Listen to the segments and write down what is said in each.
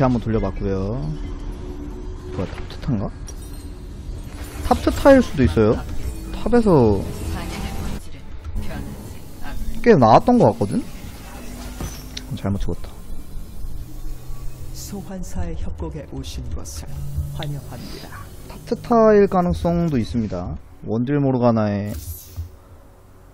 이렇게 한번 돌려봤고요 뭐야 탑트타인가? 탑트타일 수도 있어요 탑에서 꽤 나왔던 것 같거든? 잘못 찍었다 소환사의 협곡에 오신 것을 환영합니다. 탑트타일 가능성도 있습니다 원딜 모르가나의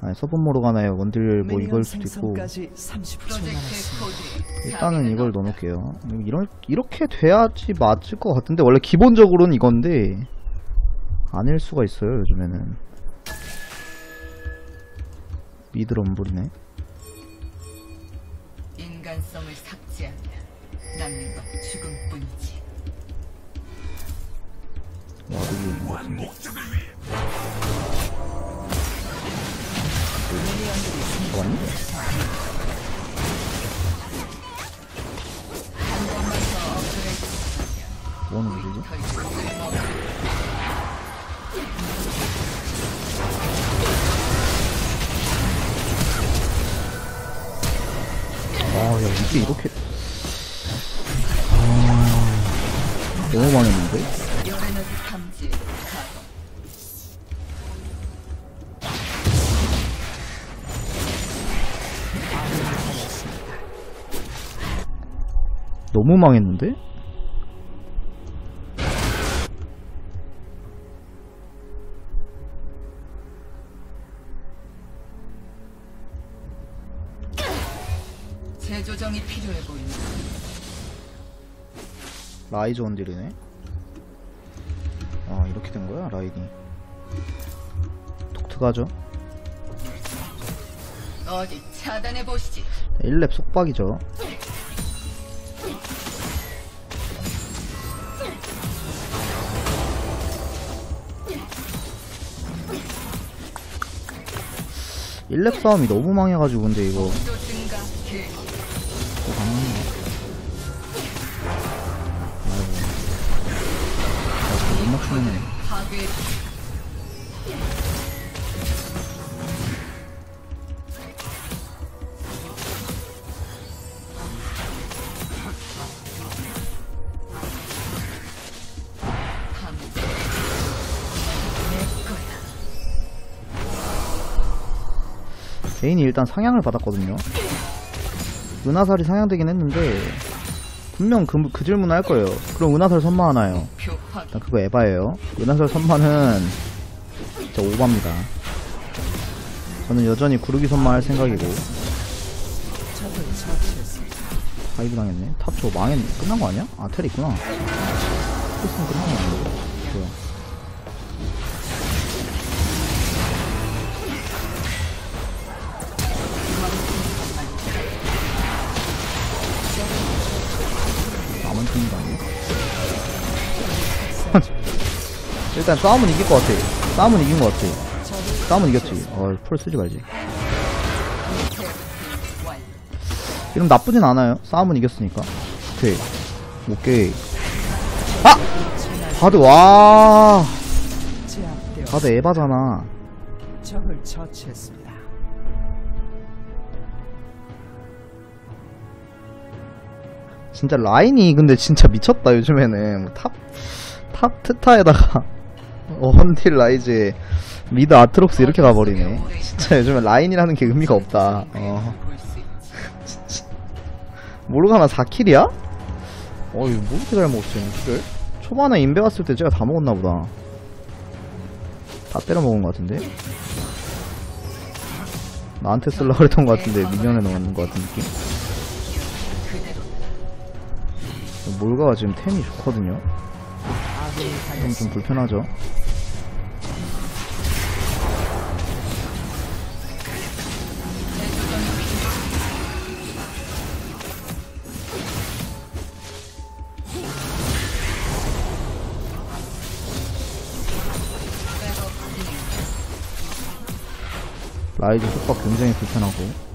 아니 서본 모르가나의 원딜 뭐 이걸 수도 있고 생성까지 30초 프로젝트 남았습니다. 코드에 일단은 이걸 넣어놓을게요. 이런 이렇게 돼야지 맞을 것 같은데 원래 기본적으로는 이건데 아닐 수가 있어요 요즘에는. 미드 럼블이네. 인간성을 삭제하면 남는 건 죽음뿐이지. 와여 기 잡았니? 뭐하는 거지? 쓸모없는 아야 이게 이렇게 아 너무 망했는데? 너무 망했는데? 재조정이 필요해 보인다. 라이즈 원딜이네. 아 이렇게 된 거야 라인이. 독특하죠? 어디 차단해 보시지. 1렙 속박이죠. 일렙 싸움이 너무 망해가지고 근데 이거? 아이고 아이고 못 맞추네 개인이 일단 상향을 받았거든요 은하살이 상향되긴 했는데 분명 그, 그 질문 할 거예요 그럼 은하살 선마 하나요? 표 확인. 일단 그거 에바예요. 은하설 선마는 진짜 오바입니다. 저는 여전히 구르기 선마 할 생각이고. 가이브 당했네. 탑초 망했네. 끝난 거 아니야? 아텔 있구나. 했으면 끝난 거 아니야? 일단 싸움은 이길 것 같아. 싸움은 이긴 것 같아. 싸움은 이겼지. 어, 풀 쓰지 말지. 완. 이름 나쁘진 않아요. 싸움은 이겼으니까. 오케이. 오케이. 아! 바드, 와. 바드 에바잖아. 적을 처치했습니다. 진짜 라인이 근데 진짜 미쳤다, 요즘에는. 뭐 탑, 탑 트타에다가, 어, 헌틸 라이즈에 미드 아트록스 이렇게 가버리네. 진짜 요즘에 라인이라는 게 의미가 없다. 어. 모르가나 4킬이야? 어, 이거 뭐 이렇게 잘 먹었지, 킬을? 초반에 인베 왔을 때 제가 다 먹었나 보다. 다 때려 먹은 것 같은데? 나한테 쓰려고 그랬던 것 같은데, 미니언에 넣는 것 같은 느낌? 몰가가 지금 템이 좋거든요? 좀. 좀 불편하죠? 라이즈 속박 굉장히 불편하고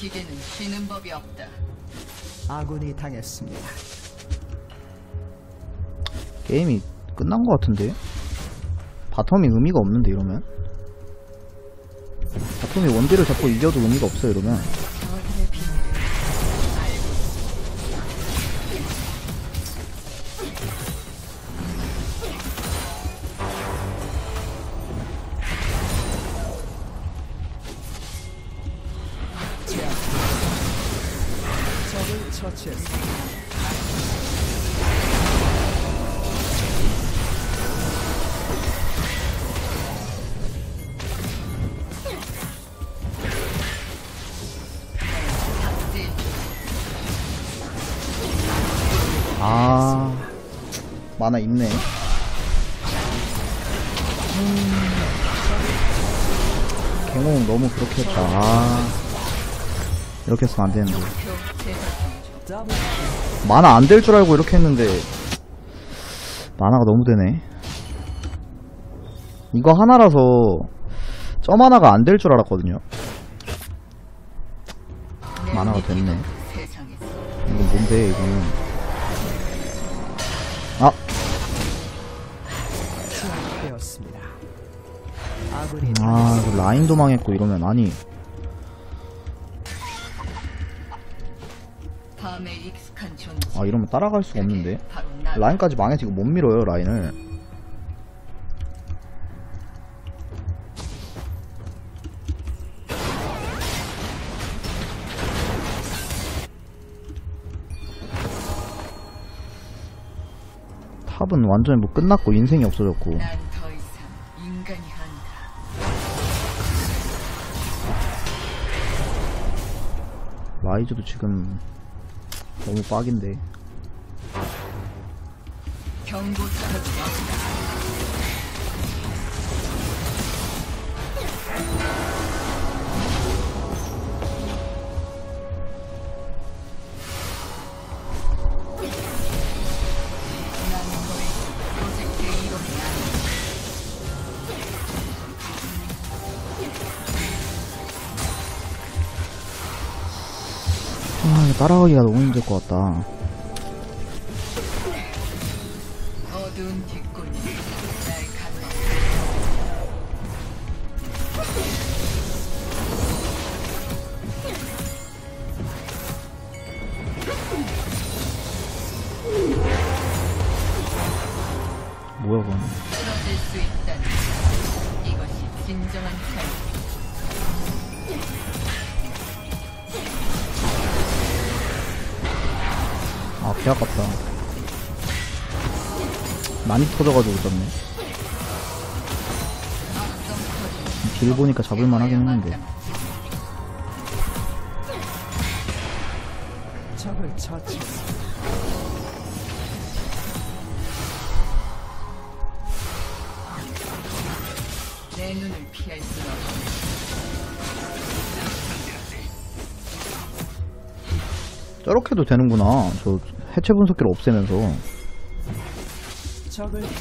기계는 쉬는 법이 없다. 아군이 당했습니다. 게임이 끝난 것 같은데? 바텀이 의미가 없는데 이러면? 바텀이 원딜을 잡고 이겨도 의미가 없어 이러면 만화 있네. 갱공 너무 그렇게 했다 아. 이렇게 했으면 안 되는데. 표 제작 중 더블 만화 안 될 줄 알고 이렇게 했는데 만화가 너무 되네. 이거 하나라서 점 하나가 안 될 줄 알았거든요. 만화가 됐네. 이건 뭔데 이거는 아군이 아, 이거 라인도 망했고 이러면 아니. 아 이러면 따라갈 수가 없는데. 라인까지 망해서 이거 못 밀어요 라인을 탑은 완전히 뭐 끝났고 인생이 없어졌고 라이즈도 지금 너무 빡인데. 경고 따라가기가 너무 힘들 것 같다 많이 터져가지고 있었네. 길 보니까 잡을만 하긴 했는데. 내 눈을 피할 수 없다. 저렇게도 되는구나. 저 해체 분석기를 없애면서. 적을 것 같아.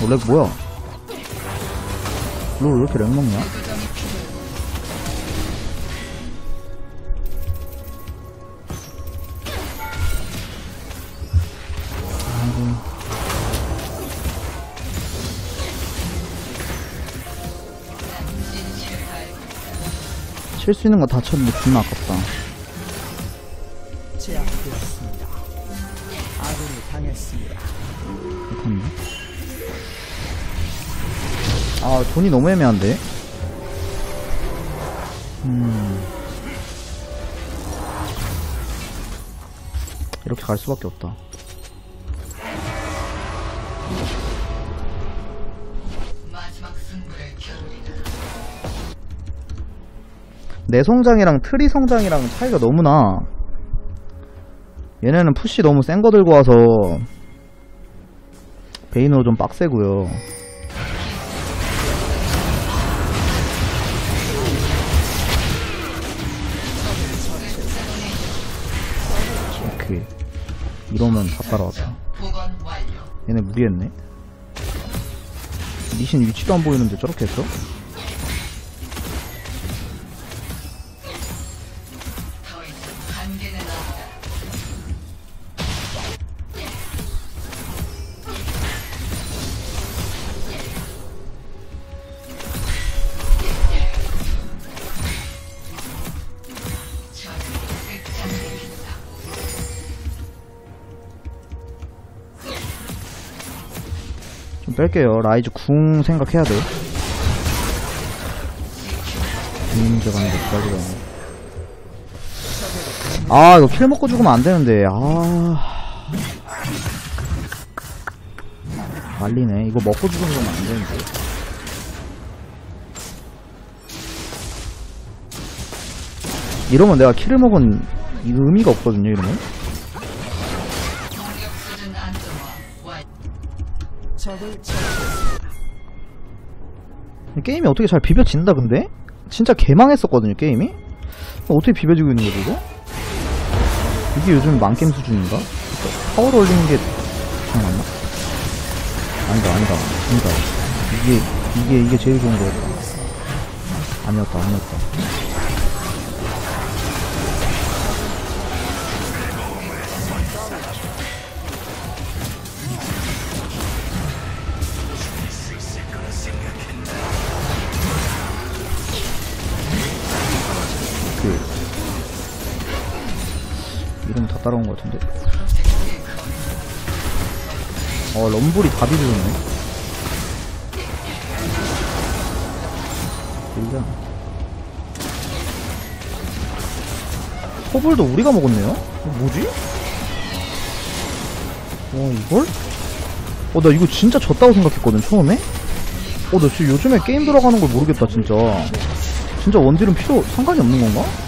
어, 렉 뭐야? 너왜 이렇게 렉 먹냐? 칠 수 있는 거 다 쳤는데 존나 아깝다. 제압되었습니다. 아군이 당했습니다. 못했네. 아, 돈이 너무 애매한데? 음. 이렇게 갈 수밖에 없다. 내 성장이랑 트리 성장이랑 차이가 너무나. 얘네는 푸시 너무 센 거 들고 와서 베인으로 좀 빡세고요. 오케이. 이러면 다 따라왔다. 얘네 무리했네. 미신 위치도 안 보이는데 저렇게 했어? 뺄게요. 라이즈 궁 생각해야 돼. 궁 들어가는 데까지 가네. 아, 이거 킬 먹고 죽으면 안 되는데, 아. 말리네. 이거 먹고 죽으면 안 되는데. 이러면 내가 킬을 먹은 이 의미가 없거든요, 이러면. 게임이 어떻게 잘 비벼진다 근데? 진짜 개망했었거든요 게임이? 어떻게 비벼지고 있는 거지 이거? 이게 요즘 망게임 수준인가? 파워를 올리는 게 잠깐만 아니다 아니다 아니다 이게 이게 이게 제일 좋은 거였다 아니었다 아니었다 따라온 것 같은데 어 럼블이 다 비벼졌네 일단 호불도 우리가 먹었네요? 어, 뭐지? 어 이걸? 어 나 이거 진짜 졌다고 생각했거든 처음에? 어나 지금 요즘에 게임 들어가는 걸 모르겠다 진짜 진짜 원딜은 필요 상관이 없는 건가?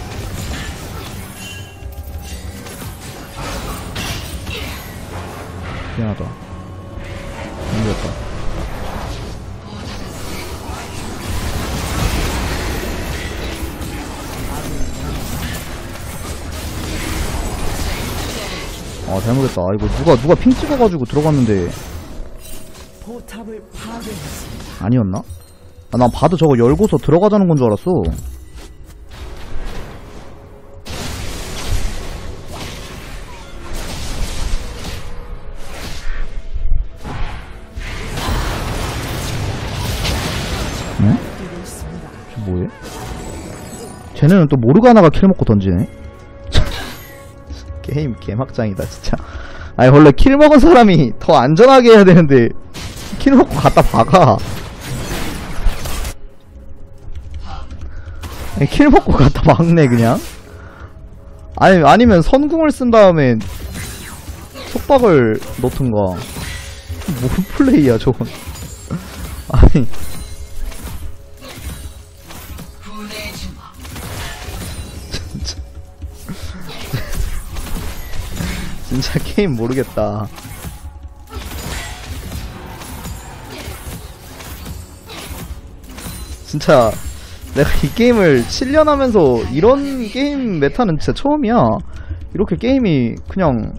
미안하다. 힘들었다. 아 잘못했다. 아, 이거 누가 누가 핑 찍어가지고 들어갔는데. 아니었나? 아, 난 봐도 저거 열고서 들어가자는 건 줄 알았어. 쟤네는 또 모르가나가 킬 먹고 던지네? 게임 개막장이다, 진짜. 아니, 원래 킬 먹은 사람이 더 안전하게 해야 되는데, 킬 먹고 갖다 박아. 아니, 킬 먹고 갖다 박네, 그냥. 아니, 아니면 선궁을 쓴 다음에, 속박을 넣든가. 뭔 플레이야, 저건. 아니. 진짜 게임 모르겠다. 진짜 내가 이 게임을 7년 하면서 이런 게임 메타는 진짜 처음이야. 이렇게 게임이 그냥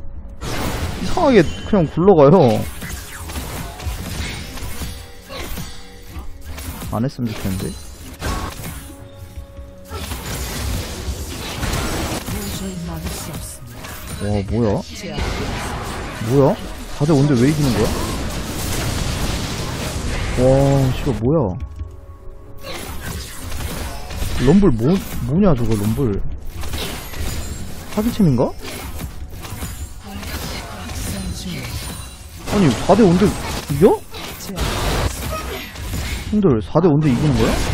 이상하게 그냥 굴러가요. 안 했으면 좋겠는데 와 뭐야 뭐야? 다들 온데 왜 이기는 거야? 와, 씨발 뭐야? 럼블 뭐 뭐냐 저거 럼블? 사기챔인가? 아니 4대 5인데 이겨? 형들 4대 5인데 이기는 거야?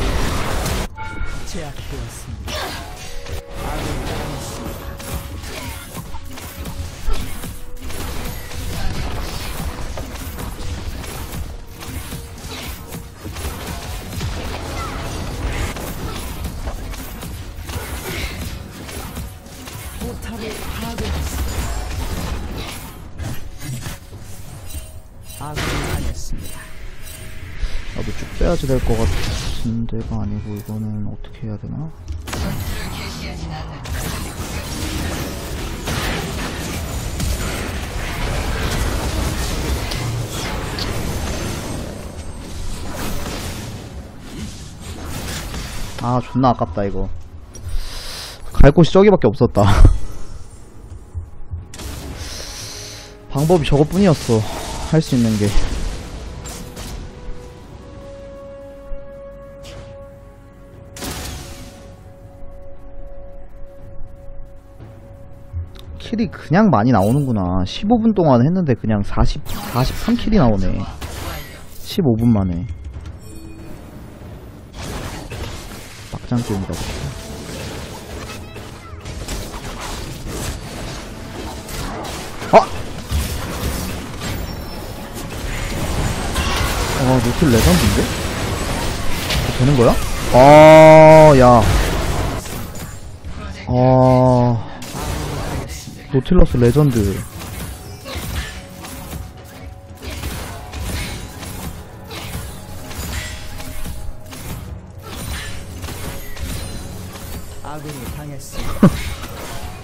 포탑을 파괴했습니다. 아군을 당했습니다. 나도 쭉 빼야지 될 것 같은 데가 아니고 이거는 어떻게 해야 되나? 아 존나 아깝다 이거 갈 곳이 저기밖에 없었다 방법이 저것뿐이었어. 할 수 있는 게. 킬이 그냥 많이 나오는구나. 15분 동안 했는데 그냥 40, 43킬이 나오네. 15분 만에. 막장 게임이다 아! 아 노틸 레전드인데? 되는 거야? 아, 야. 아, 노틸러스 레전드. 아군이 당했습니다.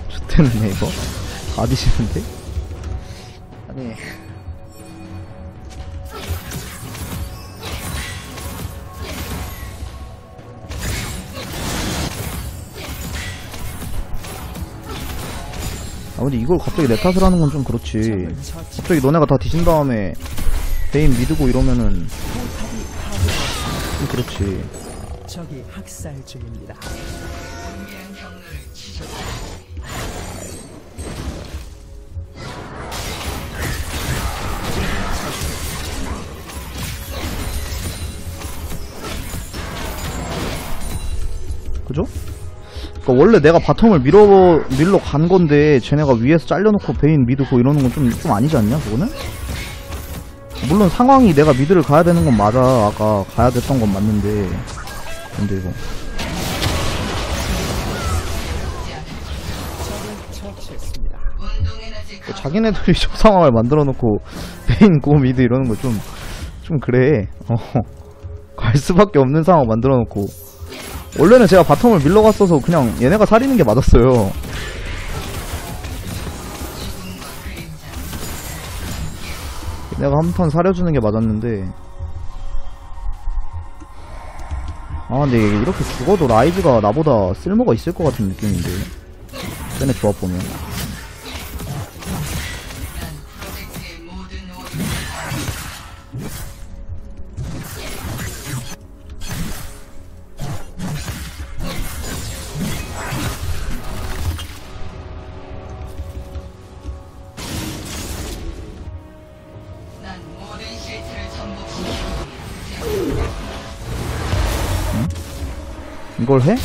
좋대는데 이거 가디시는데 근데 이걸 갑자기 내 탓을 하는 건 좀 그렇지. 갑자기 너네가 다 뒤진 다음에 베인 믿고 이러면은. 좀 그렇지 적이 학살 중입니다. 그러니까 원래 내가 바텀을 밀어 밀러 간 건데 쟤네가 위에서 잘려놓고 베인 미드고 이러는 건 좀 좀 아니지 않냐 그거는? 물론 상황이 내가 미드를 가야 되는 건 맞아. 아까 가야 됐던 건 맞는데. 근데 이거. 강 자기네들이 저 상황을 만들어 놓고 베인 고 미드 이러는 거 좀좀 그래. 어 갈 수밖에 없는 상황 만들어 놓고 원래는 제가 바텀을 밀러 갔어서 그냥 얘네가 살리는 게 맞았어요. 내가 한턴 사려주는 게 맞았는데. 아 근데 이렇게 죽어도 라이즈가 나보다 쓸모가 있을 것 같은 느낌인데. 쟤네 조합 보면 이걸 해?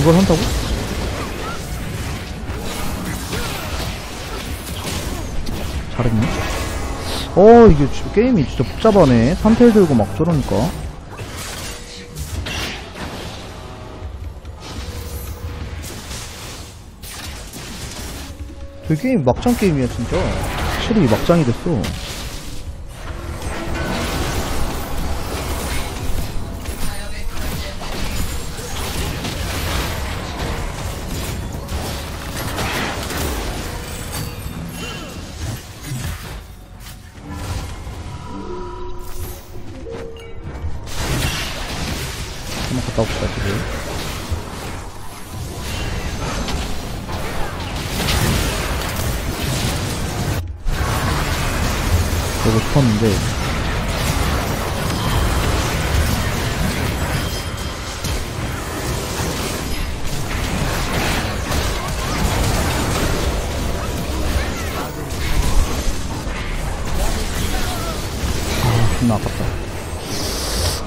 이걸 한다고? 잘했네. 어 이게 지- 게임이 진짜 복잡하네. 3텔 들고 막 저러니까. 저 게임 막장 게임이야 진짜. 확실히 막장이 됐어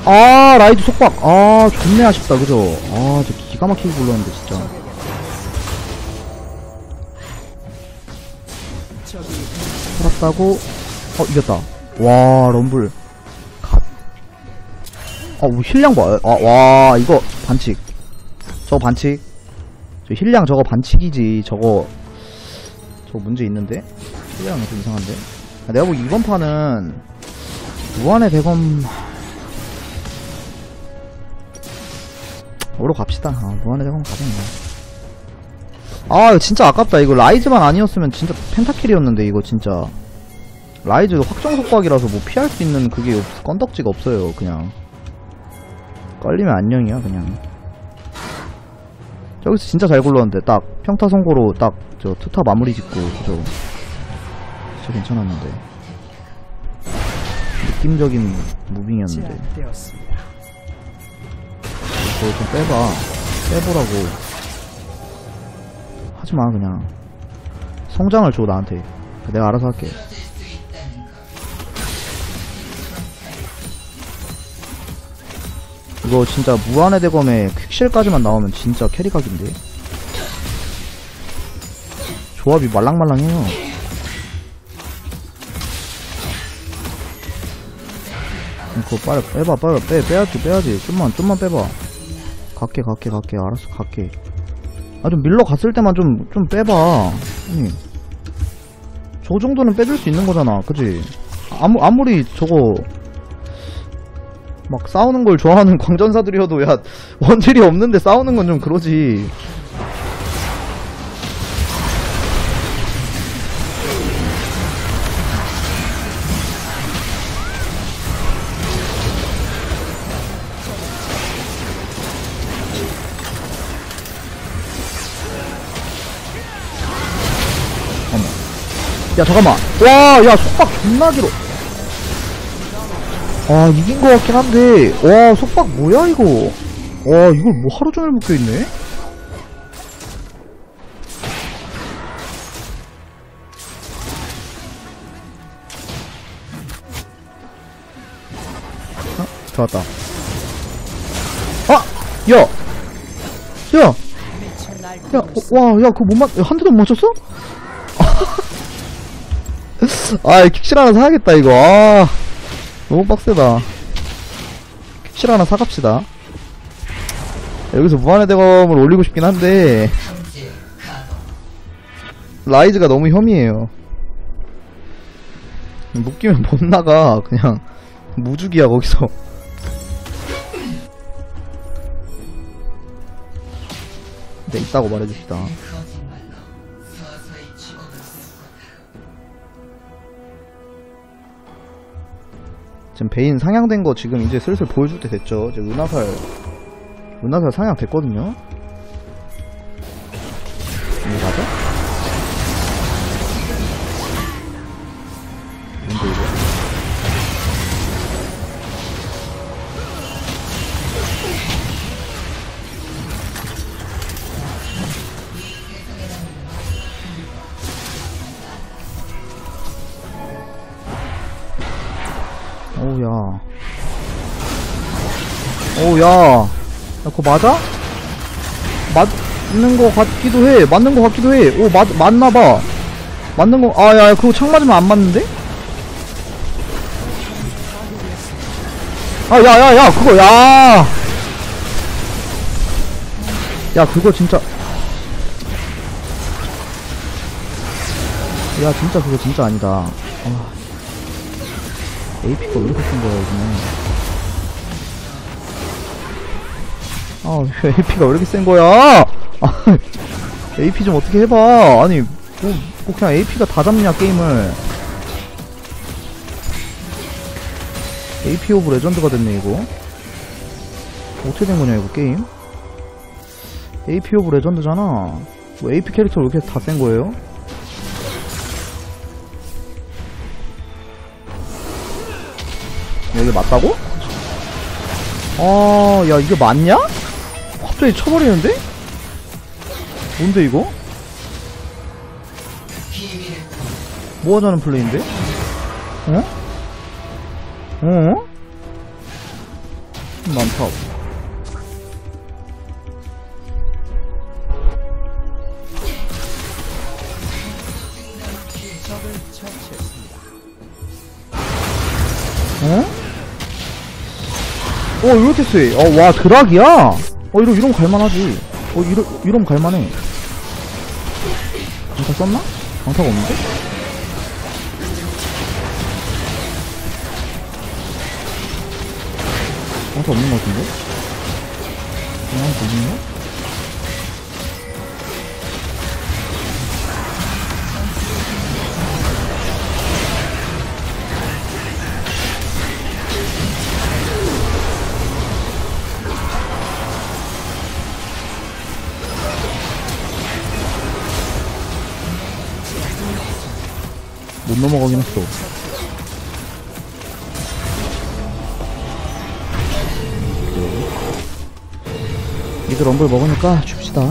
아 라이드 속박 아 존내 아쉽다 그죠 아저 기가 막히게 굴렀는데 진짜 살았다고 어 이겼다 와 럼블 갓 어, 뭐 힐량 봐. 아, 와, 이거 반칙. 저거 반칙. 저 힐량 저거 반칙이지. 저거, 저거 문제 있는데? 힐량이 좀 이상한데? 아, 내가 보기 이번 판은, 무한의 대검, 오로 갑시다. 아, 무한의 가자, 뭐. 아, 진짜 아깝다. 이거 라이즈만 아니었으면 진짜 펜타킬이었는데, 이거 진짜. 라이즈 확정 속박이라서 뭐 피할 수 있는 그게 없, 건덕지가 없어요, 그냥. 걸리면 안녕이야 그냥 저기서 진짜 잘 굴렀는데 딱 평타 선고로 딱 저 투타 마무리 짓고 그죠 진짜 괜찮았는데 느낌적인 무빙이었는데. 그거 좀 빼봐. 빼보라고. 하지마 그냥. 성장을 줘 나한테. 내가 알아서 할게. 이거 진짜 무한의 대검에 퀵실까지만 나오면 진짜 캐리각인데? 조합이 말랑말랑해요. 그거 빨리 빼봐 빨리 빼 빼야지 빼야지. 좀만 좀만 빼봐 갈게 갈게 갈게. 알았어 갈게. 아 좀 밀러 갔을 때만 좀 좀 빼봐. 아니 저 정도는 빼줄 수 있는 거잖아. 그지? 아무 아무리 저거 막 싸우는 걸 좋아하는 광전사들이어도 야 원딜이 없는데 싸우는 건 좀 그러지 야 잠깐만 와야 속박 존나 길어 아 이긴 거 같긴 한데 와 속박 뭐야 이거 와 이걸 뭐 하루 종일 묶여있네 어? 좋았다 아! 야! 야! 야, 어, 와, 야, 그거 못 맞, 야, 한 대도 못 맞췄어? 아, 킥실 하나 사야겠다, 이거. 아, 너무 빡세다. 킥실 하나 사갑시다. 여기서 무한의 대검을 올리고 싶긴 한데. 라이즈가 너무 혐의해요. 묶이면 못 나가, 그냥. 무죽이야, 거기서. 네, 있다고 말해줍시다. 지금 베인 상향된 거 지금 이제 슬슬 보여줄 때 됐죠. 이제 은하살, 은하살 상향 됐거든요. 이거 맞아? 그거 맞아? 맞는 거 같기도 해. 맞는 거 같기도 해. 오, 맞, 맞나봐. 맞는 거, 아, 야, 그거 창 맞으면 안 맞는데? 아, 야, 야, 야, 그거, 야! 야, 그거 진짜. 야, 진짜 그거 진짜 아니다. 아. AP가 왜 이렇게 쓴 거야, 요즘에. 아, 왜 AP가 왜 이렇게 센 거야? 아, AP 좀 어떻게 해봐. 아니, 뭐, 뭐 그냥 AP가 다 잡냐, 게임을. AP 오브 레전드가 됐네, 이거. 어떻게 된 거냐, 이거, 게임? AP 오브 레전드잖아. 뭐 AP 캐릭터 왜 이렇게 다 센 거예요? 여기 맞다고? 아, 야, 이게 맞냐? 갑자기 쳐버리는데? 뭔데, 이거? 뭐 하자는 플레이인데? 어? 어? 많다. 어? 어, 왜 이렇게 세? 어, 와, 드락이야? 어, 이러, 이러면 갈만하지. 어, 이러, 이러면 갈만해. 강타 썼나? 강타가 없는데? 강타 없는 것 같은데? 그냥 보이 네? 넘어가긴 했어. 미드 럼블 먹으니까 줍시다.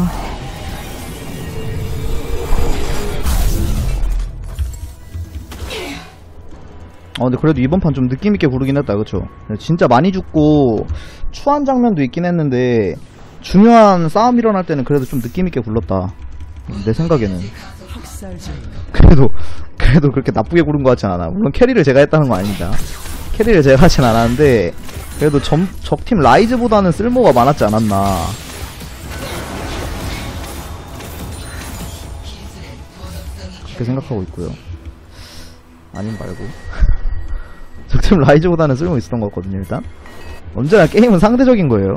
어, 근데 그래도 이번 판 좀 느낌있게 부르긴 했다, 그쵸? 진짜 많이 죽고, 추한 장면도 있긴 했는데, 중요한 싸움 일어날 때는 그래도 좀 느낌있게 굴렀다. 내 생각에는. 그래도, 그래도 그렇게 나쁘게 구른 것 같진 않아. 물론 캐리를 제가 했다는 거 아닙니다. 캐리를 제가 하진 않았는데, 그래도 점, 적팀 라이즈보다는 쓸모가 많았지 않았나. 그렇게 생각하고 있고요. 아님 말고. 적팀 라이즈보다는 쓸모 있었던 것 같거든요, 일단. 언제나 게임은 상대적인 거예요.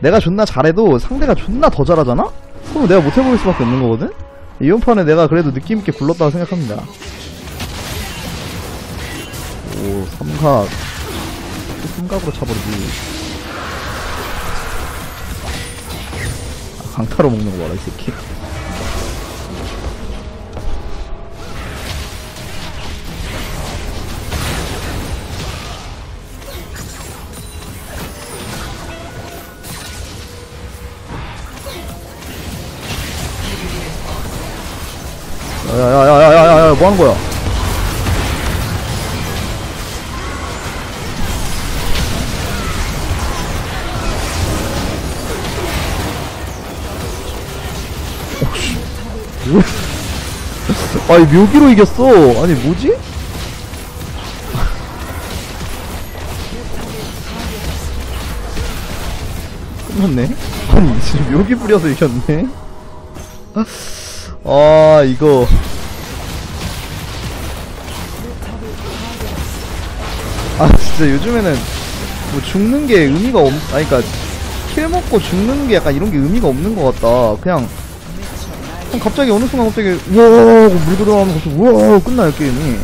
내가 존나 잘해도 상대가 존나 더 잘하잖아? 그럼 내가 못해볼 수밖에 없는 거거든? 이번 판에 내가 그래도 느낌있게 굴렀다고 생각합니다. 오, 삼각. 또 삼각으로 차버리지. 아, 강타로 먹는 거 봐라, 이 새끼. 야야야야야야야 뭐 하는 거야? 뭐야? 아니 묘기로 이겼어. 아니 뭐지? 끝났네. 아니 지금 묘기 뿌려서 이겼네. 아 이거. 아 진짜 요즘에는 뭐 죽는 게 의미가 없 아니 그니까 킬 먹고 죽는 게 약간 이런 게 의미가 없는 것 같다. 그냥 갑자기 어느 순간 갑자기 우와 물 들어가면 갑자기 우와 끝나요 게임이.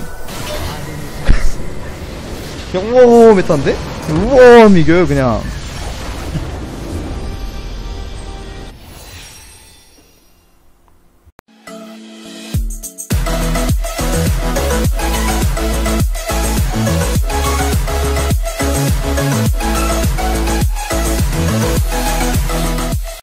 그냥 우와 메타인데? 우와 이겨요 그냥